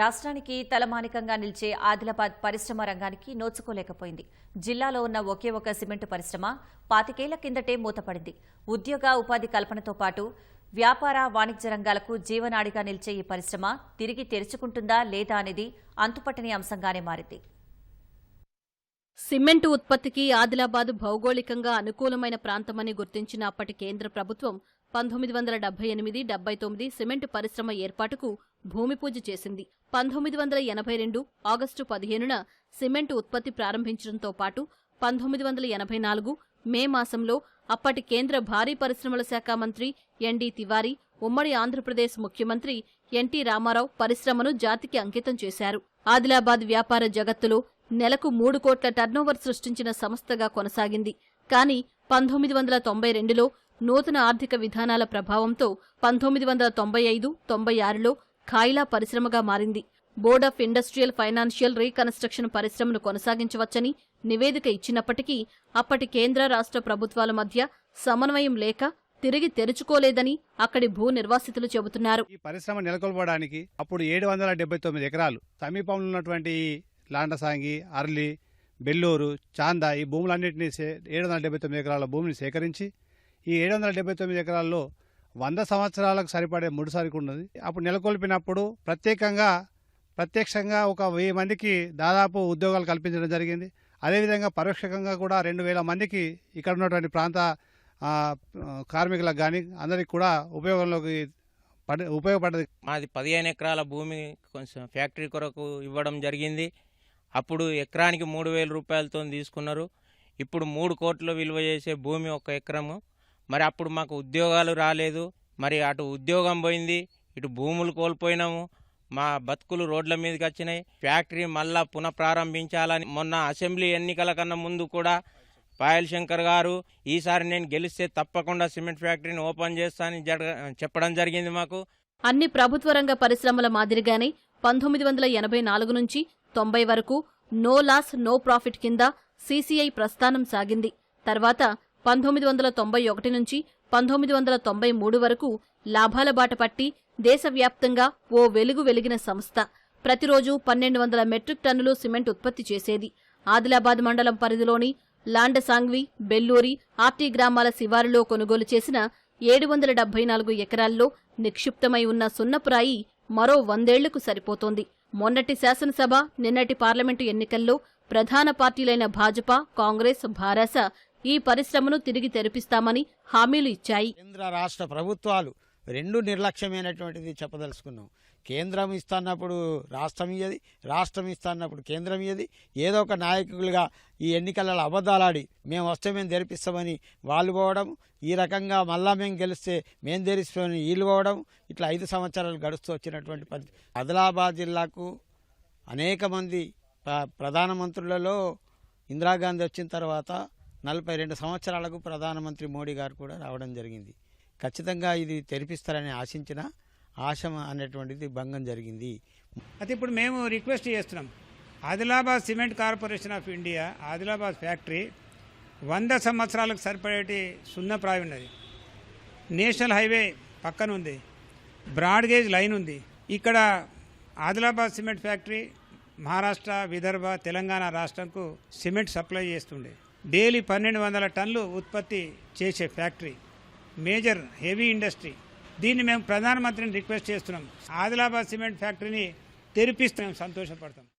రాష్ట్రానికి తలమానికంగా నిలిచే ఆదిలాబాద్ పరిశ్రమ రంగానికి నోచుకోలేకపోయింది. జిల్లాలో ఉన్న ఒకే ఒక సిమెంటు పరిశ్రమ పాతికేళ్ళ కిందటే మూతపడింది. ఉద్యోగ ఉపాధి కల్పనతో పాటు వ్యాపార వాణిజ్య రంగాలకు జీవనాడిగా నిలిచే ఈ పరిశ్రమ తిరిగి తెరుచుకుంటుందా లేదా అనేది అంతుపట్టని అంశంగానే మారింది. సిమెంటు ఉత్పత్తికి ఆదిలాబాద్ భౌగోళికంగా అనుకూలమైన ప్రాంతమని గుర్తించిన అప్పటి కేంద్ర ప్రభుత్వం పంతొమ్మిది వందల డెబ్బై ఎనిమిది డెబ్బై తొమ్మిది సిమెంటు పరిశ్రమ ఏర్పాటుకు భూమి పూజ చేసింది. పంతొమ్మిది వందల ఎనభై రెండు ఆగస్టు పదిహేనున సిమెంటు ఉత్పత్తి ప్రారంభించడంతో పాటు పంతొమ్మిది వందల ఎనభై నాలుగు మే మాసంలో అప్పటి కేంద్ర భారీ పరిశ్రమల శాఖ మంత్రి ఎన్డీ తివారీ ఉమ్మడి ఆంధ్రప్రదేశ్ ముఖ్యమంత్రి ఎన్టీ రామారావు పరిశ్రమను జాతికి అంకితం చేశారు. ఆదిలాబాద్ వ్యాపార జగత్తులో నెలకు మూడు కోట్ల టర్నోవర్ సృష్టించిన సంస్థగా కొనసాగింది. కానీ పంతొమ్మిది వందల తొంభై రెండులో నూతన ఆర్థిక విధానాల ప్రభావంతో పంతొమ్మిది వందల తొంభై ఐదు తొంభై ఆరులో ఖాయిలా పరిశ్రమగా మారింది. Board of industrial financial reconstruction పరిశ్రమను కొనసాగించవచ్చని నివేదిక ఇచ్చినప్పటికీ అప్పటి కేంద్ర రాష్ట్ర ప్రభుత్వాల మధ్య సమన్వయం లేక తిరిగి తెరుచుకోలేదని అక్కడి భూ నిర్వాసితులు చెబుతున్నారు. ఈ పరిశ్రమ నెలకొల్పడానికి అప్పుడు ఏడు వందల డెబ్బై తొమ్మిది ఎకరాలు సమీపంలో ఉన్నటువంటి లాండసాంగి అర్లి బెల్లూరు చాందా ఈ భూములన్నింటినీ ఏడు వందల డెబ్బై తొమ్మిది ఎకరాల భూమిని సేకరించి ఈ ఏడు వందల డెబ్బై తొమ్మిది ఎకరాల్లో వంద సంవత్సరాలకు సరిపడే ముడిసరికి ఉన్నది. అప్పుడు నెలకొల్పినప్పుడు ప్రత్యేకంగా ప్రత్యక్షంగా ఒక వెయ్యి మందికి దాదాపు ఉద్యోగాలు కల్పించడం జరిగింది. అదేవిధంగా పరోక్షకంగా కూడా రెండు వేల మందికి ఇక్కడ ఉన్నటువంటి ప్రాంత కార్మికులకు కానీ అందరికి కూడా ఉపయోగంలోకి పడి ఉపయోగపడ్డది. మాది పదిహేను ఎకరాల భూమి కొంచెం ఫ్యాక్టరీ కొరకు ఇవ్వడం జరిగింది. అప్పుడు ఎకరానికి మూడు వేల రూపాయలతో తీసుకున్నారు. ఇప్పుడు మూడు కోట్ల విలువ చేసే భూమి ఒక ఎకరము. మరి అప్పుడు మాకు ఉద్యోగాలు రాలేదు. మరి అటు ఉద్యోగం పోయింది ఇటు భూములు కోల్పోయినాము. మా బతుకులు రోడ్ల మీదకి వచ్చినాయి. ఫ్యాక్టరీ మళ్ళా పునఃప్రారంభించాలని మొన్న అసెంబ్లీ ఎన్నికల కన్నా ముందు కూడా పాయల్ శంకర్ గారు ఈసారి నేను గెలిస్తే తప్పకుండా సిమెంట్ ఫ్యాక్టరీని ఓపెన్ చేస్తానని చెప్పడం జరిగింది మాకు. అన్ని ప్రభుత్వ రంగ పరిశ్రమల మాదిరిగానే పంతొమ్మిది వందల ఎనభై నాలుగు నుంచి తొంభై వరకు నో లాస్ నో ప్రాఫిట్ కింద సీసీఐ ప్రస్థానం సాగింది. తర్వాత పంతొమ్మిది వందల తొంభై ఒకటి నుంచి పంతొమ్మిది వందల తొంభై మూడు వరకు లాభాల బాట పట్టి దేశవ్యాప్తంగా ఓ వెలుగు వెలిగిన సంస్థ. ప్రతిరోజు పన్నెండు వందల మెట్రిక్ టన్నులు సిమెంట్ ఉత్పత్తి చేసేది. ఆదిలాబాద్ మండలం పరిధిలోని లాండసాంగ్వి బెల్లూరి ఆర్టీ గ్రామాల శివారులో కొనుగోలు చేసిన ఏడు వందల డెబ్బై నాలుగు ఎకరాల్లో నిక్షిప్తమై ఉన్న సున్నపురాయి మరో వందేళ్ళకు సరిపోతోంది. మొన్నటి శాసనసభ నిన్నటి పార్లమెంటు ఎన్నికల్లో ప్రధాన పార్టీలైన భాజపా కాంగ్రెస్ భారాస ఈ పరిశ్రమను తిరిగి తెరిపిస్తామని హామీలు ఇచ్చాయి. కేంద్ర రాష్ట్ర ప్రభుత్వాలు రెండు నిర్లక్ష్యమైనటువంటిది చెప్పదలుచుకున్నాం. కేంద్రం ఇస్తున్నప్పుడు రాష్ట్రం ఇయ్యది రాష్ట్రం ఇస్తున్నప్పుడు కేంద్రం ఇయ్యది. ఏదో ఒక నాయకులుగా ఈ ఎన్నికలలో అబద్ధాలాడి మేము వస్తే మేము తెరిపిస్తామని వాళ్ళు పోవడం ఈ రకంగా మళ్ళా మేము గెలిస్తే మేము తెరిస్తామని వీళ్ళు పోవడం ఇట్లా ఐదు సంవత్సరాలు గడుస్తూ వచ్చినటువంటి పరిస్థితి ఆదిలాబాద్ జిల్లాకు అనేక మంది ప్రధానమంత్రులలో ఇందిరాగాంధీ వచ్చిన తర్వాత నలభై రెండు సంవత్సరాలకు ప్రధానమంత్రి మోడీ గారు కూడా రావడం జరిగింది. ఖచ్చితంగా ఇది తెరిపిస్తారని ఆశించిన ఆశ అనేటువంటిది భంగం జరిగింది. అయితే ఇప్పుడు మేము రిక్వెస్ట్ చేస్తున్నాం. Adilabad cement corporation of India Adilabad factory వంద సంవత్సరాలకు సరిపడేటి సున్నప్రాయం ఉన్నది. నేషనల్ హైవే పక్కన ఉంది. బ్రాడ్ గేజ్ లైన్ ఉంది. ఇక్కడ ఆదిలాబాద్ సిమెంట్ ఫ్యాక్టరీ మహారాష్ట్ర విదర్భ తెలంగాణ రాష్ట్రంకు సిమెంట్ సప్లై చేస్తుండే. డైలీ పన్నెండు వందల టన్నులు ఉత్పత్తి చేసే ఫ్యాక్టరీ మేజర్ హెవీ ఇండస్ట్రీ. దీన్ని మేము ప్రధానమంత్రిని రిక్వెస్ట్ చేస్తున్నాం. ఆదిలాబాద్ సిమెంట్ ఫ్యాక్టరీని తెరిపిస్తే మేము సంతోషపడతాం.